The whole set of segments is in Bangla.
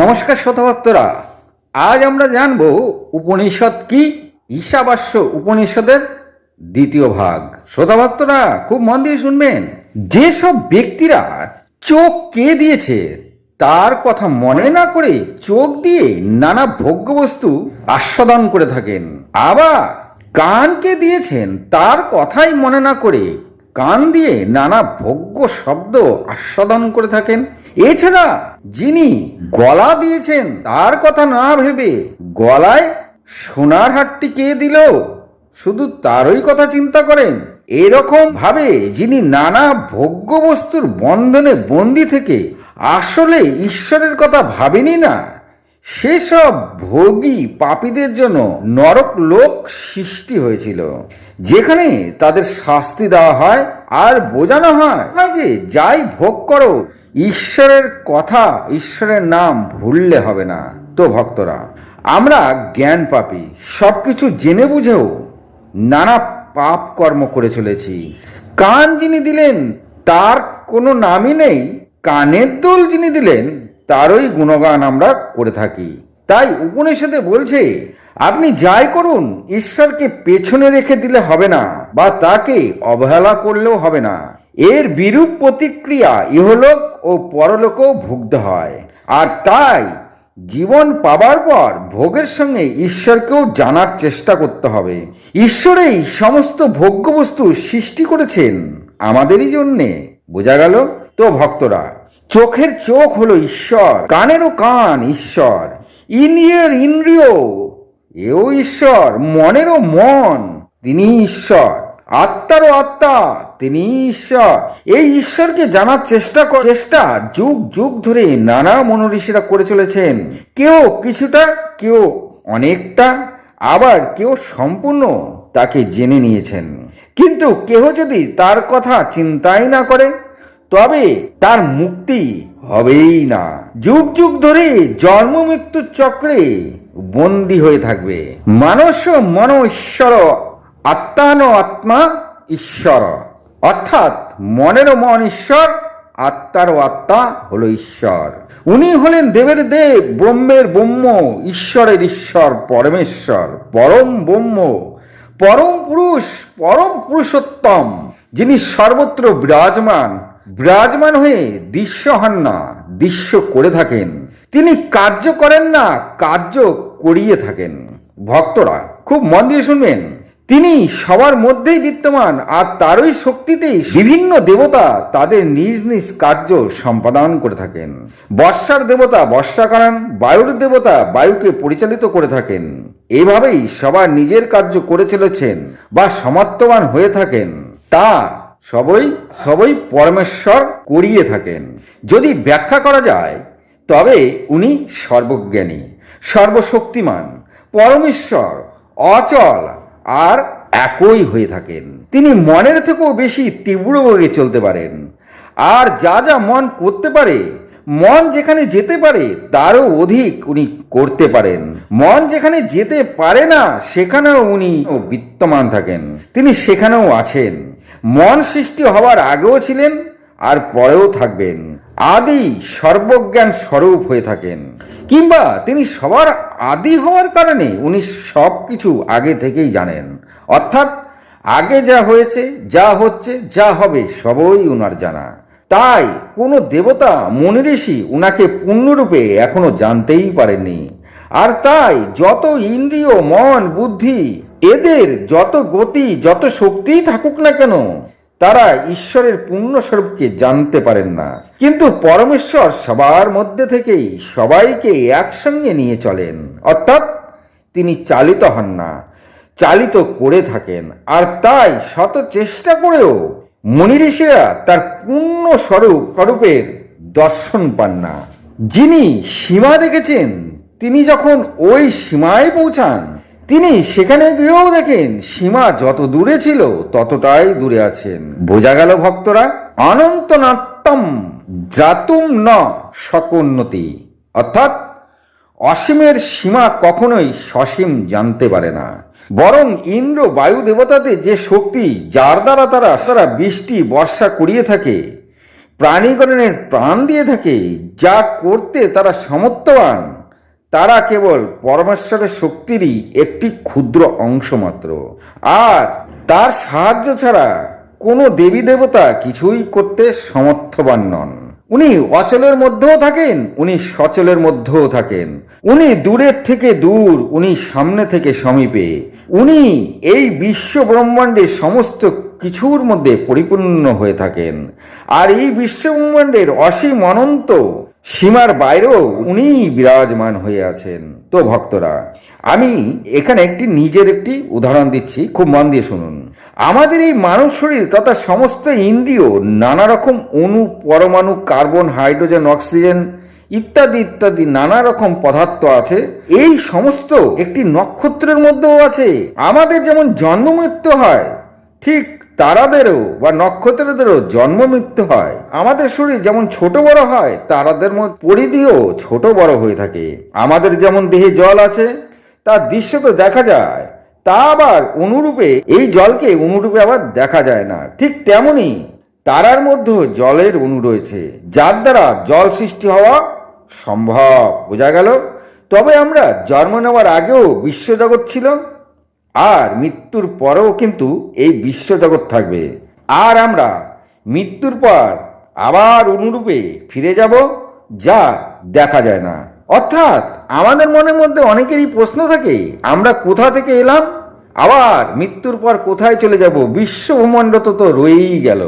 নমস্কার শতভক্তরা আজ আমরা জানব উপনিষদ কি? ঈশাবাস্য উপনিষদের দ্বিতীয় ভাগ। শ্রোতাভক্তরা, খুব মন দিয়ে শুনবেন। যেসব ব্যক্তিরা চোখ কে দিয়েছে, তার কথা মনে না করে চোখ দিয়ে নানা ভোগ্যবস্তু আস্বাদন করে থাকেন, আবার কানকে দিয়েছেন, তার কথাই মনে না করে কান দিয়ে নানা ভোগ্য শব্দ আস্বাদন করে থাকেন। এছাড়া যিনি গলা দিয়েছেন, তার কথা না ভেবে গলায় সোনার হাটটি কে দিল? শুধু তারই কথা চিন্তা করেন। এরকম ভাবে যিনি নানা ভোগ্য বস্তুর বন্ধনে বন্দি থেকে আসলে ঈশ্বরের কথা ভাবেনি না। সেসব ভোগী পাপীদের জন্য নরক লোক সৃষ্টি হয়েছিল। যেখানে তাদের শাস্তি দেওয়া হয় আর বোঝানো হয় যে যাই ভোগ করো, ঈশ্বরের কথা, ঈশ্বরের নাম ভুললে হবে না। তো ভক্তরা, আমরা জ্ঞান পাপি সব কিছু জেনে বুঝেও নানা পাপ কর্ম করে চলেছি। কান যিনি দিলেন, তার কোনো নামই নেই। কানের দোল যিনি দিলেন তারই গুণগান আমরা করে থাকি। তাই উপনিষদে বলছে, আপনি যাই করুন, ঈশ্বরকে পেছনে রেখে দিলে হবে না, বা তাকে অবহেলা করলেও হবে না। এর বিরূপ প্রতিক্রিয়া ইহলোক ও পরলোকেও ভুগতে হয়। আর তাই জীবন পাবার পর ভোগের সঙ্গে ঈশ্বরকেও জানার চেষ্টা করতে হবে। ঈশ্বরেই সমস্ত ভোগ্যবস্তু সৃষ্টি করেছেন। আমাদেরই জন্যে, বোঝা গেল? তো ভক্তরা চোখের চোখ হলো ঈশ্বর, কানেরও কান ঈশ্বর, ইন্দ্রিয়ের ইন্দ্রিয় এও ঈশ্বর, মনেরও মন, তিনি ঈশ্বর, আত্মারও আত্মা, তিনি ঈশ্বর। এই ঈশ্বরকে জানার চেষ্টা চেষ্টা যুগ যুগ ধরে নানা মনীষীরা করে চলেছেন। কেউ কিছুটা, কেউ অনেকটা, আবার কেউ সম্পূর্ণ তাকে জেনে নিয়েছেন। কিন্তু কেহ যদি তার কথা চিন্তাই না করে তবে তার মুক্তি হবেই না। যুগ যুগ ধরে জন্ম মৃত্যুর চক্রে বন্দী হয়ে থাকবে। মানস মন ঈশ্বর আত্মান আত্মা ঈশ্বর। অর্থাৎ মনেরও মন ঈশ্বর আত্মারও আত্মা হলো ঈশ্বর। উনি হলেন দেবের দেব, ব্রহ্মের ব্রহ্ম, ঈশ্বরের ঈশ্বর, পরমেশ্বর, পরম ব্রহ্ম, পরম পুরুষ, পরম পুরুষোত্তম, যিনি সর্বত্র বিরাজমান। বিরাজমান হয়ে দৃশ্য হন না দৃশ্য করে থাকেন। তিনি কার্য করেন না, কার্য করিয়ে থাকেন। ভক্তরা খুব মন দিয়ে শুনবেন। তিনি সবার মধ্যেই বিদ্যমান আর তারই শক্তিতেই বিভিন্ন দেবতা তাদের নিজ নিজ কার্য সম্পাদন করে থাকেন। বর্ষার দেবতা বর্ষা করান বায়ুর দেবতা বায়ুকে পরিচালিত করে থাকেন। এভাবেই সবার নিজের কার্য করে চলেছেন বা সমাপ্তবান হয়ে থাকেন। তা সবই সবই পরমেশ্বর করিয়ে থাকেন। যদি ব্যাখ্যা করা যায়, তবে উনি সর্বজ্ঞানী, সর্বশক্তিমান, পরমেশ্বর, অচল আর একই হয়ে থাকেন। তিনি মনের থেকেও বেশি তীব্র বেগে চলতে পারেন। আর যা যা মন করতে পারে, মন যেখানে যেতে পারে, তারও অধিক উনি করতে পারেন। মন যেখানে যেতে পারে না, সেখানেও উনি বিত্তমান থাকেন। তিনি সেখানেও আছেন। মন সৃষ্টি হওয়ার আগেও ছিলেন আর পরেও থাকবেন। আদি সর্বজ্ঞান স্বরূপ হয়ে থাকেন। কিংবা তিনি সবার আদি হওয়ার কারণে উনি সব কিছু আগে থেকেই জানেন। অর্থাৎ আগে যা হয়েছে, যা হচ্ছে, যা হবে সবই উনার জানা। তাই কোনো দেবতা, মনি ঋষি উনাকে পূর্ণরূপে এখনও জানতেই পারেননি। আর তাই যত ইন্দ্রিয়, মন, বুদ্ধি এদের যত গতি, যত শক্তিই থাকুক না কেন, তারা ঈশ্বরের পূর্ণ স্বরূপকে জানতে পারেন না। কিন্তু পরমেশ্বর সবার মধ্যে থেকেই সবাইকে একসঙ্গে নিয়ে চলেন। অর্থাৎ তিনি চালিত হন না, চালিত করে থাকেন। আর তাই শত চেষ্টা করেও মনি ঋষিরা তার পূর্ণ স্বরূপ স্বরূপের দর্শন পান না। যিনি সীমা দেখেছেন, তিনি যখন ওই সীমায় পৌঁছান তিনি সেখানে গিয়েও দেখেন সীমা যত দূরে ছিল ততটাই দূরে আছেন। বোঝা গেল ভক্তরা অনন্ত নাট্যম জাতুম ন সকোন্নতি অর্থাৎ অসীমের সীমা কখনোই সসীম জানতে পারে না। বরং ইন্দ্র বায়ু দেবতাদের যে শক্তি, যার দ্বারা তারা তারা বৃষ্টি, বর্ষা করিয়ে থাকে প্রাণীকরণের প্রাণ দিয়ে থাকে, যা করতে তারা সমর্থবান তারা কেবল পরমেশ্বরের শক্তিরই একটি ক্ষুদ্র অংশ মাত্র। আর তার সাহায্য ছাড়া কোনো দেবী দেবতা কিছুই করতে সমর্থবান নন। উনি অচলের মধ্যেও থাকেন, উনি সচলের মধ্যেও থাকেন। উনি দূরের থেকে দূর, উনি সামনে থেকে সমীপে। উনি এই বিশ্ব ব্রহ্মাণ্ডের সমস্ত কিছুর মধ্যে পরিপূর্ণ হয়ে থাকেন। আর এই বিশ্ব ব্রহ্মাণ্ডের অসীম অনন্ত সীমার বাইরেও উনি বিরাজমান হয়ে আছেন। তো ভক্তরা, আমি এখানে একটি নিজের একটি উদাহরণ দিচ্ছি, খুব মন দিয়ে শুনুন। আমাদের এই মানব শরীর তথা সমস্ত ইন্দ্রিয় নানা রকম অণু, পরমাণু, কার্বন, হাইড্রোজেন, অক্সিজেন ইত্যাদি ইত্যাদি নানা রকম পদার্থ আছে। এই সমস্ত একটি নক্ষত্রের মধ্যেও আছে। আমাদের যেমন জন্ম মৃত্যু হয়, ঠিক তারাদেরও বা নক্ষত্রদেরও জন্ম মৃত্যু হয়। আমাদের শরীর যেমন ছোট বড় হয়, তারাদের মধ্যে পরিধিও ছোট বড় হয়ে থাকে। আমাদের যেমন দেহে জল আছে, তার দৃশ্য তো দেখা যায়। তা আবার অনুরূপে এই জলকে অনুরূপে আবার দেখা যায় না। ঠিক তেমনি তারার মধ্যে জলের অণু রয়েছে, যার দ্বারা জল সৃষ্টি হওয়া সম্ভব। বোঝা গেল? তবে আমরা জন্ম নেওয়ার আগেও বিশ্বজগৎ ছিল আর মৃত্যুর পরেও কিন্তু এই বিশ্বজগৎ থাকবে। আর আমরা মৃত্যুর পর আবার অনুরূপে ফিরে যাব যা দেখা যায় না। অর্থাৎ আমাদের মনের মধ্যে অনেকেরই প্রশ্ন থাকে, আমরা কোথা থেকে এলাম? আবার মৃত্যুর পর কোথায় চলে যাব? বিশ্ব ব্রহ্মাণ্ড তো রয়েই গেল।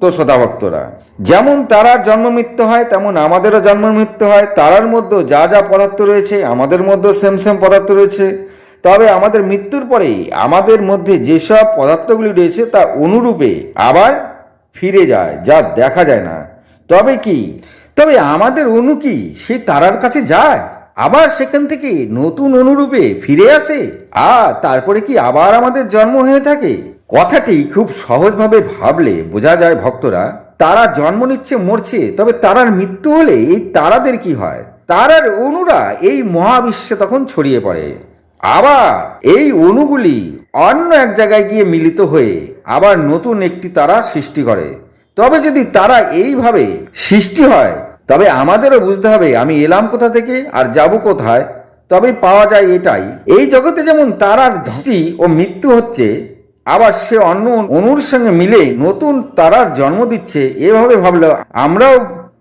তো শ্রোতাভক্তরা যেমন তারার জন্ম মৃত্যু হয়, তেমন আমাদেরও জন্ম মৃত্যু হয়। তারার মধ্যে যা যা পদার্থ রয়েছে, আমাদের মধ্যেও সেম সেম পদার্থ রয়েছে। তবে আমাদের মৃত্যুর পরে আমাদের মধ্যে যেসব পদার্থগুলি রয়েছে তা অনুরূপে আবার ফিরে যায়, যা দেখা যায় না। তবে কি? তবে আমাদের অনু কি? সে তারার কাছে যায়, আবার সেখান থেকে নতুন অনুরূপে ফিরে আসে, আর তারপরে কি আবার আমাদের জন্ম হয়ে থাকে? কথাটি খুব সহজভাবে ভাবলে বোঝা যায় ভক্তরা, তারা জন্ম নিচ্ছে, মরছে, তবে তারার মৃত্যু হলে এই তারাদের কি হয়? তারার অনুরা এই মহাবিশ্বে তখন ছড়িয়ে পড়ে। আবার এই অণুগুলি অন্য এক জায়গায় গিয়ে মিলিত হয়ে আবার নতুন একটি তারা সৃষ্টি করে। তবে যদি তারা এইভাবে সৃষ্টি হয়, তবে আমাদেরও বুঝতে হবে আমি এলাম কোথা থেকে আর যাব কোথায়। তবে পাওয়া যায় এটাই, এই জগতে যেমন তারার ধৃষ্টি ও মৃত্যু হচ্ছে, আবার সে অন্য অনুর সঙ্গে মিলে নতুন তারার জন্ম দিচ্ছে, এভাবে ভাবলে আমরাও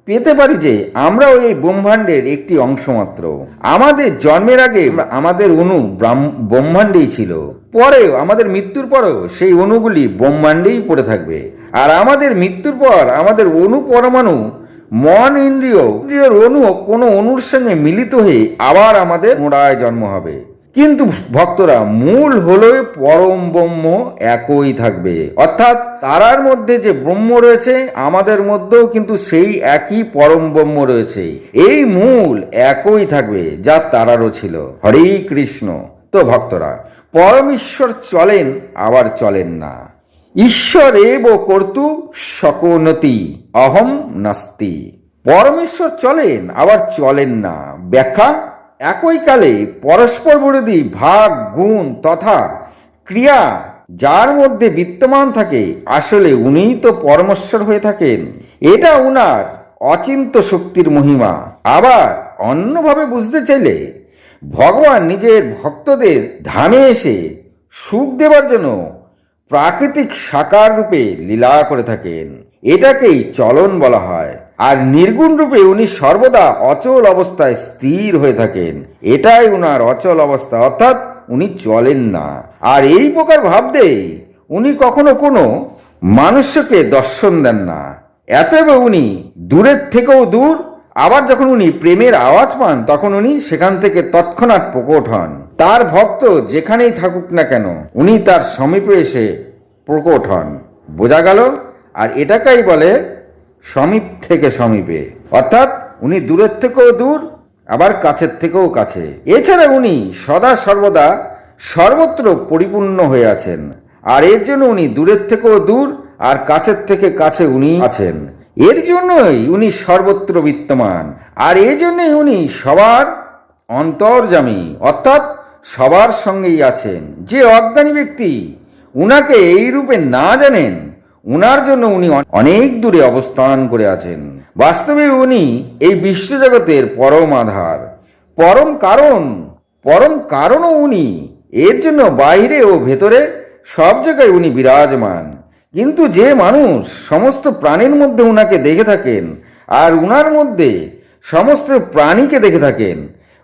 পেতে পারি যে আমরাও এই ব্রহ্মাণ্ডের একটি অংশ মাত্র আমাদের জন্মের আগে আমাদের ব্রাহ্ম- ব্রহ্মাণ্ডেই ছিল। পরেও, আমাদের মৃত্যুর পরেও সেই অণুগুলি ব্রহ্মাণ্ডেই পড়ে থাকবে। আর আমাদের মৃত্যুর পর আমাদের অণু পরমাণু, মন ইন্দ্রিয়, ইন্দ্রিয়র অণু কোনো অণুর সঙ্গে মিলিত হয়ে আবার আমাদের মোড়ায় জন্ম হবে। কিন্তু ভক্তরা মূল হলো পরম ব্রহ্ম একই থাকবে। অর্থাৎ তারার মধ্যে যে ব্রহ্ম রয়েছে, আমাদের মধ্যেও কিন্তু সেই একই পরম ব্রহ্ম রয়েছে। এই মূল একই থাকবে যা তারারও ছিল। হরে কৃষ্ণ। তো ভক্তরা, পরমেশ্বর চলেন, আবার চলেন না। ঈশ্বর এব কর্তু সকনতি অহম নাস্তি। পরমেশ্বর চলেন, আবার চলেন না। ব্যাখ্যা একই কালে পরস্পর বিরোধী ভাগ, গুণ তথা ক্রিয়া যার মধ্যে বিদ্যমান থাকে, আসলে উনিই তো পরমেশ্বর হয়ে থাকেন। এটা উনার অচিন্ত শক্তির মহিমা। আবার অন্যভাবে বুঝতে চাইলে, ভগবান নিজের ভক্তদের ধামে এসে সুখ দেবার জন্য প্রাকৃতিক সাকার রূপে লীলা করে থাকেন। এটাকেই চলন বলা হয়। আর নির্গুণ রূপে উনি সর্বদা অচল অবস্থায় স্থির হয়ে থাকেন। এটাই উনার অচল অবস্থা, অর্থাৎ উনি চলেন না। আর এই প্রকার ভাবতেই উনি কখনো কোনো মানুষকে দর্শন দেন না। এতএব উনি দূরের থেকেও দূর। আবার যখন উনি প্রেমের আওয়াজ পান, তখন উনি সেখান থেকে তৎক্ষণাৎ প্রকট হন। তার ভক্ত যেখানেই থাকুক না কেন, উনি তার সমীপে এসে প্রকট হন। বোঝা গেল? আর এটাকেই বলে সমীপ থেকে সমীপে। অর্থাৎ উনি দূরের থেকেও দূর, আবার কাছের থেকেও কাছে। এছাড়া উনি সদা সর্বদা সর্বত্র পরিপূর্ণ হয়ে আছেন। আর এর জন্য উনি দূরের থেকেও দূর, আর কাছের থেকে কাছে উনি আছেন। এর জন্যই উনি সর্বত্র বিদ্যমান আর এই জন্যই উনি সবার অন্তর্জামী অর্থাৎ সবার সঙ্গেই আছেন। যে অজ্ঞানী ব্যক্তি উনাকে এই রূপে না জানেন উনার জন্য উনি অনেক দূরে অবস্থান করে আছেন। বাস্তবে উনি এই বিশ্বজগতের পরম আধার। পরম কারণ, পরম কারণও উনি। এর জন্য বাইরে ও ভেতরে সব জায়গায় উনি বিরাজমান। কিন্তু যে মানুষ সমস্ত প্রাণীর মধ্যে উনাকে দেখে থাকেন আর উনার মধ্যে সমস্ত প্রাণীকে দেখে থাকেন,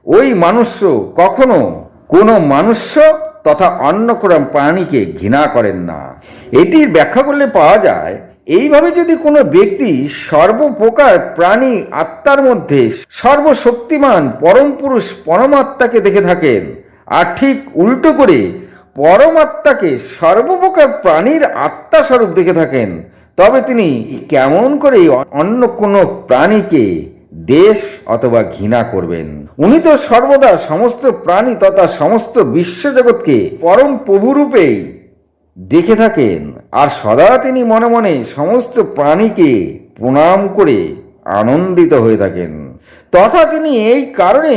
ওই মানুষ কখনো কোনো মানুষ্য তথা অন্য কোনো প্রাণীকে ঘৃণা করেন না। এটির ব্যাখ্যা করলে পাওয়া যায়, এইভাবে যদি কোনো ব্যক্তি সর্বপ্রকার প্রাণী আত্মার মধ্যে সর্বশক্তিমান পরম পুরুষ পরমাত্মাকে দেখে থাকেন, আর ঠিক উল্টো করে পরমাত্মাকে সর্বপ্রকার প্রাণীর আত্মা স্বরূপ দেখে থাকেন, তবে তিনি কেমন করে অন্য কোনো প্রাণীকে দেশ অথবা ঘৃণা করবেন। উনি তো সর্বদা সমস্ত প্রাণী তথা সমস্ত বিশ্বজগৎকে পরম প্রভুরূপেই দেখে থাকেন। আর সদা তিনি মনে মনে সমস্ত প্রাণীকে প্রণাম করে আনন্দিত হয়ে থাকেন। তথা তিনি এই কারণে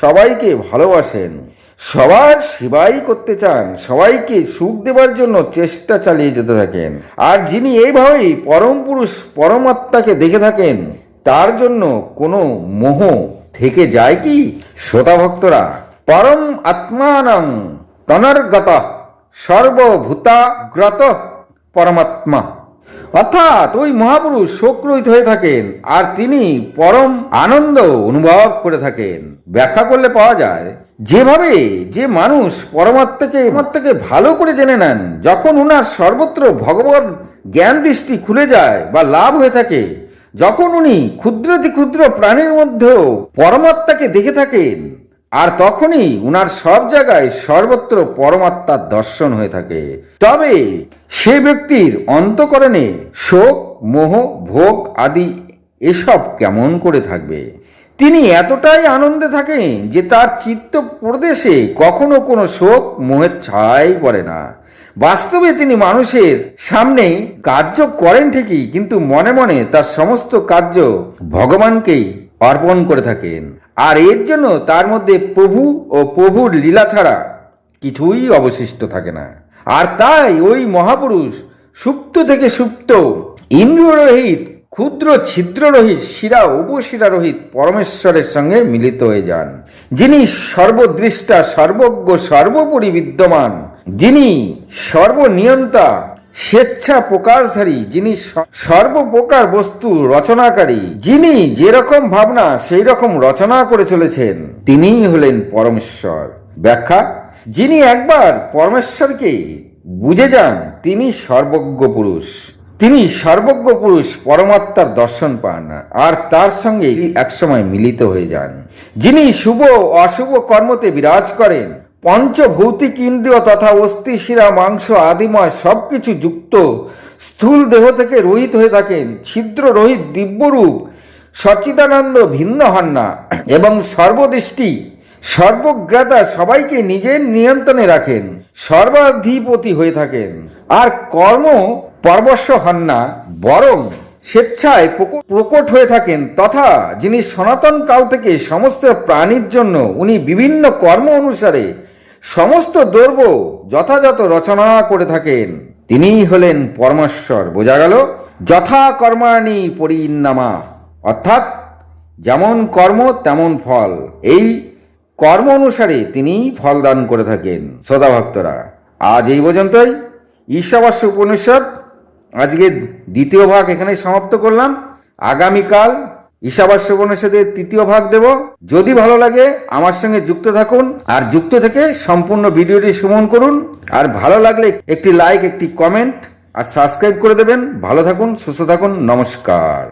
সবাইকে ভালোবাসেন। সবার সেবাই করতে চান, সবাইকে সুখ দেবার জন্য চেষ্টা চালিয়ে যেতে থাকেন। আর যিনি এইভাবেই পরম পুরুষ, পরমাত্মাকে দেখে থাকেন তার জন্য কোনো মোহ থেকে যায় কি? শ্রোতা ভক্তরা, পরম আত্মানং তনর্গত সর্বভূতাগ্রত পরমাত্মা। অর্থাৎ ওই মহাপুরুষ শোকরহিত হয়ে থাকেন, আর তিনি পরম আনন্দ অনুভব করে থাকেন। ব্যাখ্যা করলে পাওয়া যায়, যেভাবে যে মানুষ পরমাত্মাকে পরমাত্মাকে ভালো করে জেনে নেন, যখন উনার সর্বত্র ভগবত জ্ঞান দৃষ্টি খুলে যায় বা লাভ হয়ে থাকে যখন উনি ক্ষুদ্রতি ক্ষুদ্র প্রাণীর মধ্যেও পরমাত্মাকে দেখে থাকেন, আর তখনই উনার সব জায়গায় সর্বত্র পরমাত্মার দর্শন হয়ে থাকে। তবে সে ব্যক্তির অন্তকরণে শোক, মোহ, ভোগ আদি এসব কেমন করে থাকবে? তিনি এতটাই আনন্দে থাকেন যে তার চিত্ত প্রদেশে কখনো কোনো শোক, মোহের ছাই পড়ে না। বাস্তবে তিনি মানুষের সামনে কার্য করেন ঠিকই, কিন্তু মনে মনে তার সমস্ত কার্য ভগবানকেই অর্পণ করে থাকেন। আর এর জন্য তার মধ্যে প্রভু ও প্রভুর লীলা ছাড়া কিছুই অবশিষ্ট থাকে না। আর তাই ওই মহাপুরুষ সুপ্ত থেকে সুপ্ত ইন্দ্রিয়রহিত ক্ষুদ্র ছিদ্ররহিত, শিরা উপশিরা রহিত পরমেশ্বরের সঙ্গে মিলিত হয়ে যান, যিনি সর্বদৃষ্টা, সর্বজ্ঞ, সর্বোপরি বিদ্যমান। যিনি সর্বনিয়ন্তা, স্বেচ্ছা প্রকাশধারী, যিনি সর্বপ্রকার বস্তু রচনাকারী, যিনি যেরকম ভাবনা সেই রকম রচনা করে চলেছেন, তিনিই হলেন পরমেশ্বর। ব্যাখ্যা, যিনি একবার পরমেশ্বরকে বুঝে যান, তিনি সর্বজ্ঞ পুরুষ। তিনি সর্বজ্ঞ পুরুষ পরমাত্মার দর্শন পান, আর তার সঙ্গে একসময় মিলিত হয়ে যান। যিনি শুভ অশুভ কর্মতে বিরাজ করেন পঞ্চভৌতিক ইন্দ্রিয় তথা অস্থি, শিরা, মাংস আদিময় সবকিছু যুক্ত। স্থূল দেহ থেকে রহিত হয়ে থাকেন ছিদ্র রহিত দিব্যরূপ। সচ্চিদানন্দ ভিন্ন হন না এবং সর্বদৃষ্টি, সর্বজ্ঞাতা সবাইকে নিজের নিয়ন্ত্রণে রাখেন, সর্বাধিপতি হয়ে থাকেন। আর কর্ম পরবশ হন না, বরং স্বেচ্ছায় প্রকট হয়ে থাকেন। তথা যিনি সনাতন কাল থেকে সমস্ত প্রাণীর জন্য উনি বিভিন্ন কর্ম অনুসারে সমস্ত দ্রব্য যথাযথ রচনা করে থাকেন। তিনিই হলেন পরমেশ্বর। বোঝা গেল, যথা কর্মাণি পরিনামা অর্থাৎ, যেমন কর্ম, তেমন ফল। এই কর্ম অনুসারে তিনি ফল দান করে থাকেন। সদা ভক্তরা, আজ এই পর্যন্তই। ঈশাবাস্য উপনিষদ, আজকে দ্বিতীয় ভাগ এখানে সমাপ্ত করলাম। আগামীকাল ঈশাবাস্য উপনিষদের তৃতীয় ভাগ দেব। যদি ভালো লাগে, আমার সঙ্গে যুক্ত থাকুন আর যুক্ত থেকে সম্পূর্ণ ভিডিওটি শ্রমণ করুন। আর ভালো লাগলে একটি লাইক একটি কমেন্ট আর সাবস্ক্রাইব করে দেবেন। ভালো থাকুন, সুস্থ থাকুন, নমস্কার।